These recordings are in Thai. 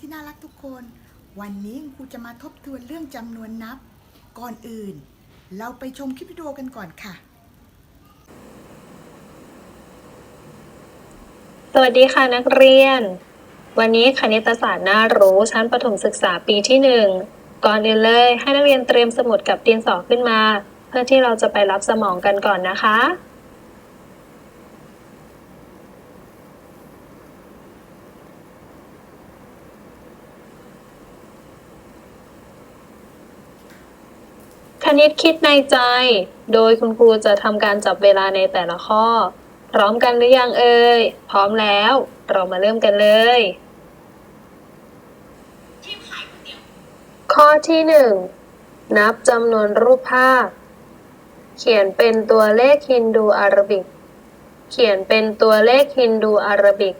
ที่น่ารักทุกคน วันนี้ครูจะมาทบทวนเรื่องจำนวนนับ ก่อนอื่น เราไปชมคลิปวิดีโอกันก่อนค่ะ สวัสดีค่ะนักเรียน วันนี้คณิตศาสตร์น่ารู้ชั้นประถมศึกษาปีที่หนึ่งก่อนอื่นเลยให้นักเรียนเตรียมสมุดกับดินสอขึ้นมา เพื่อที่เราจะไปรับสมองกันก่อนนะคะ ณิตคิดในใจ โดยคุณครูจะทำการจับเวลาในแต่ละข้อ พร้อมกันหรือยังเอ่ย พร้อมแล้ว เรามาเริ่มกันเลย ข้อที่หนึ่งนับจำนวนรูปภาพ เขียนเป็นตัวเลขฮินดูอารบิก เขียนเป็นตัวเลขฮินดูอารบิก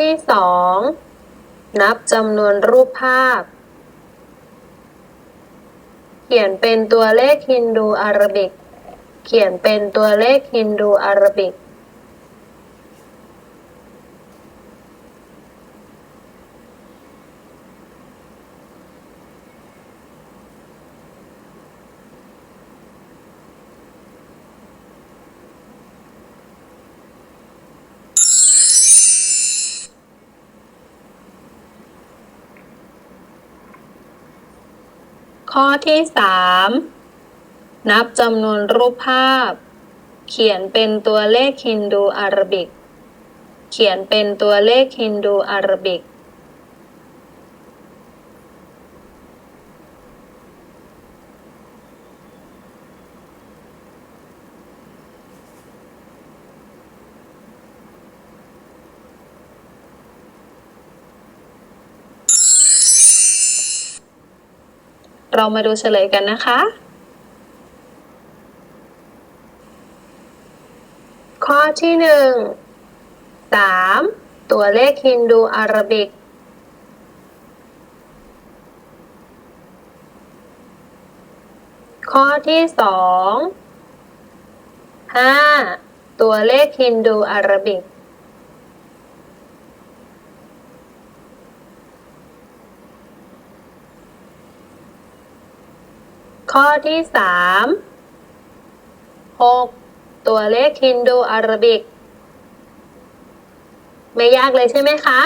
ที่สองนับจำนวนรูปภาพ เขียนเป็นตัวเลขฮินดูอารบิก เขียนเป็นตัวเลขฮินดูอารบิก ข้อที่สามนับจำนวนรูปภาพ เขียนเป็นตัวเลขฮินดูอารบิก เขียนเป็นตัวเลขฮินดูอารบิก เรามาดูเฉลยกันนะคะ ข้อที่หนึ่งสามตัวเลขฮินดูอารบิก ข้อที่สองห้าตัวเลขฮินดูอารบิก ข้อที่สามหกตัวเลขฮินดูอารบิก ไม่ยากเลยใช่ไหมคะ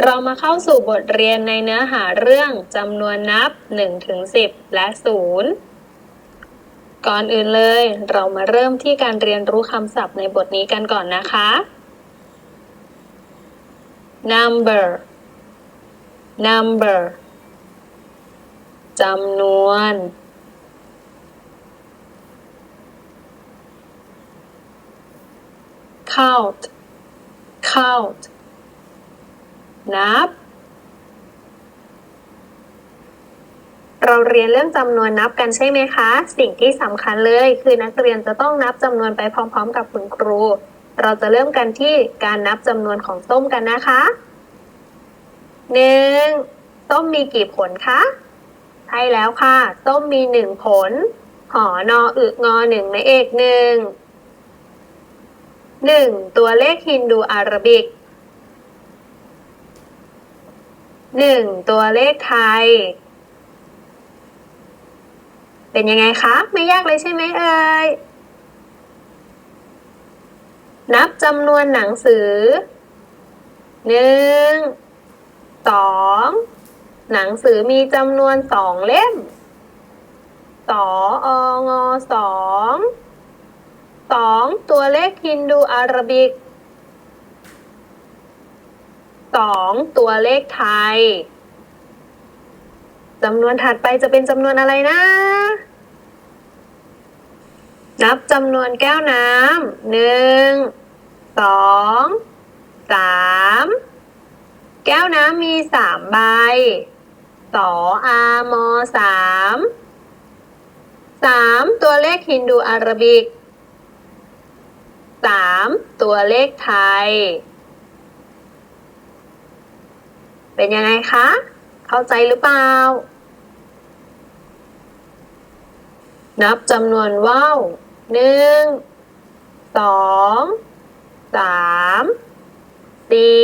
เรามาเข้าสู่บทเรียนในเนื้อหาเรื่องจำนวนนับ1ถึง10 และ 0 ก่อนอื่นเลย เรามาเริ่มที่การเรียนรู้คำศัพท์ในบทนี้กันก่อนนะคะ number number จำนวน count count นับ เราเรียนเรื่องจำนวนนับกันใช่ไหมคะ สิ่งที่สำคัญเลยคือนักเรียนจะต้องนับจำนวนไปพร้อม ๆ กับคุณครู เราจะเริ่มกันที่การนับจำนวนของส้มกันนะคะ หนึ่งส้มมีกี่ผลคะใช่แล้วค่ะ ส้มมีหนึ่งผล หอนออึงอหนึ่งในเอกหนึ่งหนึ่งตัวเลขฮินดูอารบิกหนึ่งตัวเลขไทย เป็นยังไงคะ ไม่ยากเลยใช่ไหมเอ่ยนับจำนวนหนังสือหนึ่ง สองหนังสือมีจำนวนสองเล่มสอองอสองสองตัวเลขฮินดูอารบิกสองตัวเลขไทยจำนวนถัดไปจะเป็นจำนวนอะไรนะ นับจำนวนแก้วน้ำหนึ่งสองสาม แก้วน้ำมีสามใบ สออามอสามสามตัวเลขฮินดูอาราบิกสามตัวเลขไทย เป็นยังไงคะ เข้าใจหรือเปล่า นับจำนวนว่าวหนึ่งสองสามสี่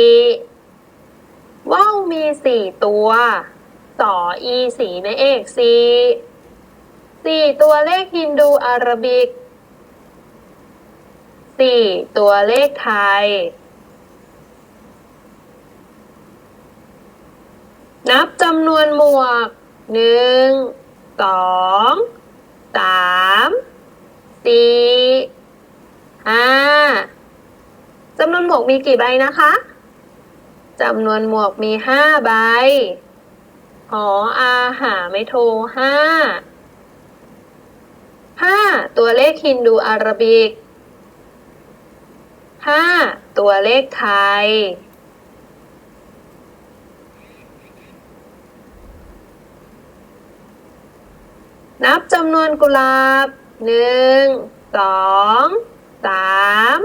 ว่าวมีสี่ตัวสออีสีแม่เอกสีสี่ตัวเลขฮินดูอารบิกสี่ตัวเลขไทย นับจำนวนหมวกหนึ่งสองสามสี่ห้าจำนวนหมวกมีกี่ใบนะคะ จำนวนหมวกมีห้าใบ หออาหาไม่โทห้าห้าตัวเลขฮินดูอารบิกห้าตัวเลขไทยนับจำนวนกุหลาบหนึ่ง สอง สาม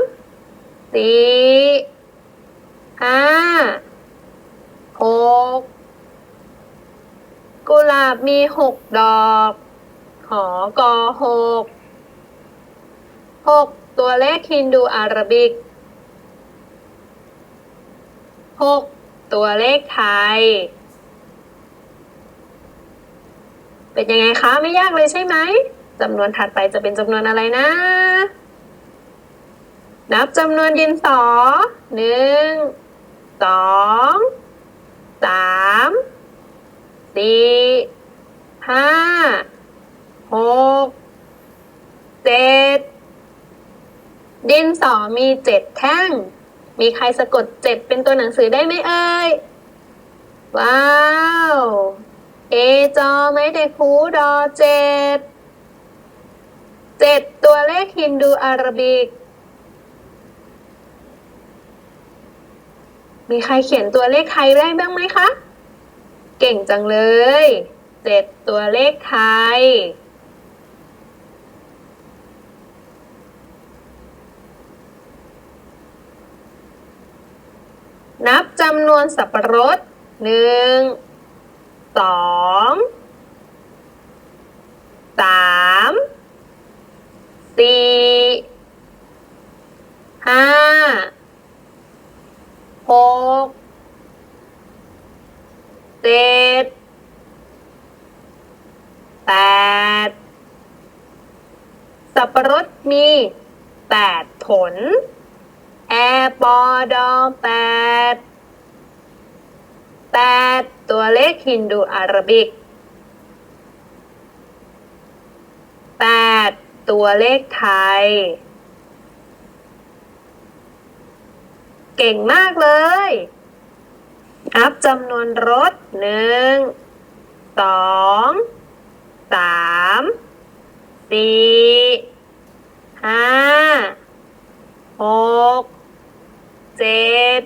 สี่ ห้าหกกุหลาบมีหกดอก หอกอหกหกตัวเลขฮินดูอารบิกหกตัวเลขไทย เป็นยังไงคะ ไม่ยากเลยใช่ไหมจำนวนถัดไปจะเป็นจำนวนอะไรนะ นับจำนวนดินสอหนึ่ง สองสามสี่ห้าหกเจ็ดดินสอมีเจ็ดแท่ง มีใครสะกดเจ็ดเป็นตัวหนังสือได้ไหมเอ่ย ว้าว เอจอไม่ได้คูดอเจ็ด เจ็ดตัวเลขฮินดูอาราบิก มีใครเขียนตัวเลขไทยได้บ้างไหมคะ เก่งจังเลยเจ็ดตัวเลขไทย นับจำนวนสับปะรดหนึ่งสองสามสี่ ห้า หก เจ็ด แปด สับปะรดมีแปด ผล แอปอดอแปดแปดตัวเลขฮินดูอารบิกแปดตัวเลขไทย เก่งมากเลยนับจำนวนรถหนึ่งสองสามสี่ห้า หก เจ็ด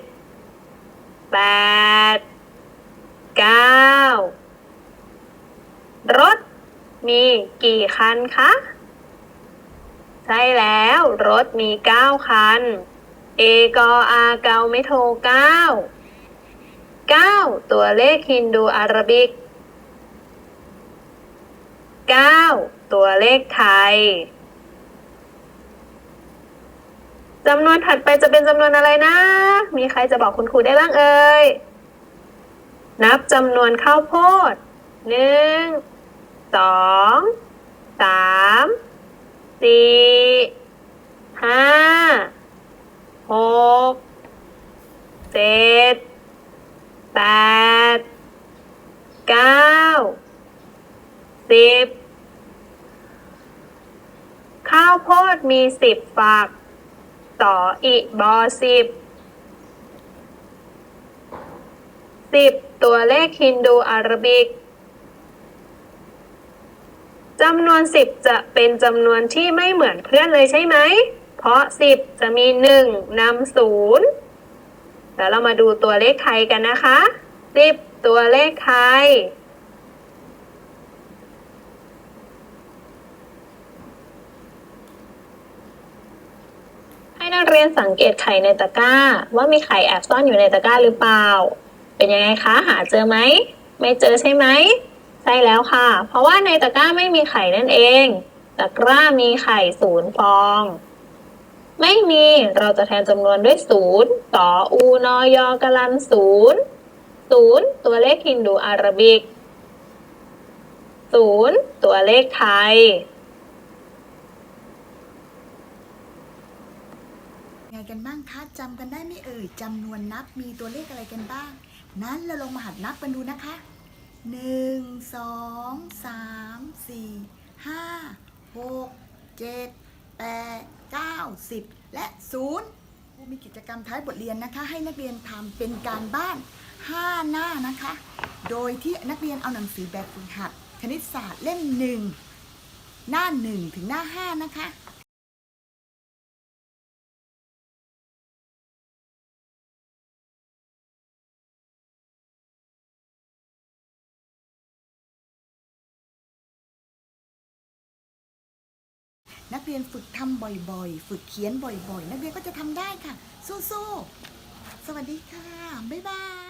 แปด เก้า รถ มีกี่คันคะ ใช่แล้วรถมีเก้าคัน เอกออาเกาไม่โทเก้าเก้าตัวเลขฮินดูอารบิกเก้าตัวเลขไทยจำนวนถัดไปจะเป็นจำนวนอะไรนะ มีใครจะบอกคุณครูได้บ้างเอ่ย นับจำนวนข้าวโพดหนึ่ง สองสามสี่ห้าหกเจ็ดแปดเก้าสิบข้าวโพดมีสิบฝัก ต่ออีบอสิบสิบตัวเลขฮินดูอารบิก จำนวน 10 จะเป็นจำนวนที่ไม่เหมือนเพื่อนเลยใช่ไหม เพราะ 10 จะมี 1นำ0แล้วเรามาดูตัวเลขไทยกันนะคะ 10 ตัวเลขไทยให้นักเรียนสังเกตไข่ในตะกร้า ว่ามีไข่แอบซ่อนอยู่ในตะกร้าหรือเปล่า เป็นยังไงคะ หาเจอไหม ไม่เจอใช่ไหม ใช่แล้วค่ะ เพราะว่าในตะกร้าไม่มีไข่นั่นเอง ตะกร้ามีไข่ศูนย์ฟอง ไม่มีเราจะแทนจำนวนด้วยศูนย์ต่ออูนอยอกลันศูนย์ศูนย์ตัวเลขฮินดูอาราบิกศูนย์ตัวเลขไทยไงกันบ้างคะจำกันได้ไหมเอ่ยจำนวนนับมีตัวเลขอะไรกันบ้าง นั้นเราลองมาหัดนับกันดูนะคะ หนึ่งสองสามสี่ห้าหกเจ็ดแปดเก้าสิบและศูนย์มีกิจกรรมท้ายบทเรียนนะคะ ให้นักเรียนทำเป็นการบ้าน 5 หน้านะคะ โดยที่นักเรียนเอาหนังสือแบบฝึกหัด คณิตศาสตร์เล่มหนึ่งหน้าหนึ่งถึงหน้าห้านะคะ นักเรียนฝึกทำบ่อยๆ ฝึกเขียนบ่อยๆ นักเรียนก็จะทำได้ค่ะ สู้ๆ สวัสดีค่ะ บ๊ายบาย